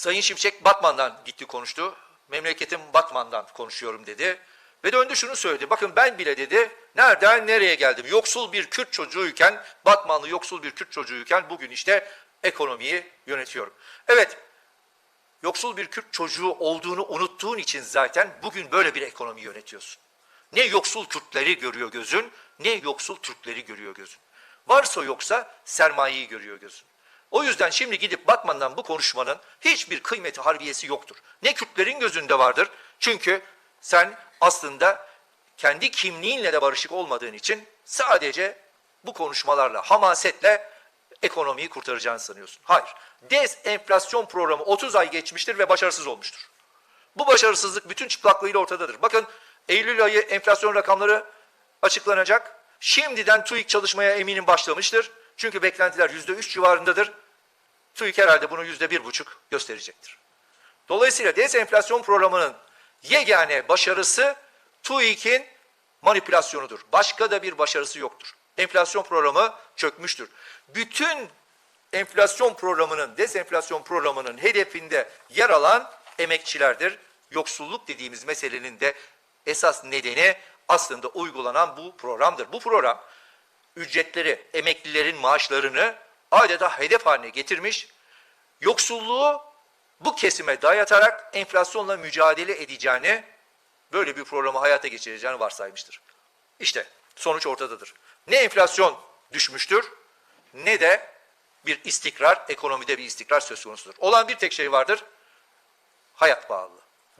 Sayın Şimşek Batman'dan gitti konuştu. Memleketim Batman'dan konuşuyorum dedi. Ve döndü şunu söyledi. Bakın ben bile dedi nereden nereye geldim? Yoksul bir Kürt çocuğuyken, Batmanlı yoksul bir Kürt çocuğuyken bugün işte ekonomiyi yönetiyorum. Evet yoksul bir Kürt çocuğu olduğunu unuttuğun için zaten bugün böyle bir ekonomi yönetiyorsun. Ne yoksul Kürtleri görüyor gözün, ne yoksul Türkleri görüyor gözün. Varsa yoksa sermayeyi görüyor gözün. O yüzden şimdi gidip Batman'dan bu konuşmanın hiçbir kıymeti harbiyesi yoktur. Ne Kürtlerin gözünde vardır. Çünkü sen aslında kendi kimliğinle de barışık olmadığın için sadece bu konuşmalarla, hamasetle ekonomiyi kurtaracağını sanıyorsun. Hayır. Dezenflasyon programı 30 ay geçmiştir ve başarısız olmuştur. Bu başarısızlık bütün çıplaklığıyla ortadadır. Bakın Eylül ayı enflasyon rakamları açıklanacak. Şimdiden TÜİK çalışmaya eminim başlamıştır. Çünkü beklentiler yüzde üç civarındadır. TÜİK herhalde bunu yüzde bir buçuk gösterecektir. Dolayısıyla dezenflasyon programının yegane başarısı TÜİK'in manipülasyonudur. Başka da bir başarısı yoktur. Enflasyon programı çökmüştür. Bütün enflasyon programının, dezenflasyon programının hedefinde yer alan emekçilerdir. Yoksulluk dediğimiz meselenin de esas nedeni aslında uygulanan bu programdır. Bu program ücretleri, emeklilerin maaşlarını adeta hedef haline getirmiş, yoksulluğu bu kesime dayatarak enflasyonla mücadele edeceğini, böyle bir programı hayata geçireceğini varsaymıştır. İşte sonuç ortadadır. Ne enflasyon düşmüştür, ne de bir istikrar, ekonomide bir istikrar söz konusudur. Olan bir tek şey vardır, hayat pahalılığı.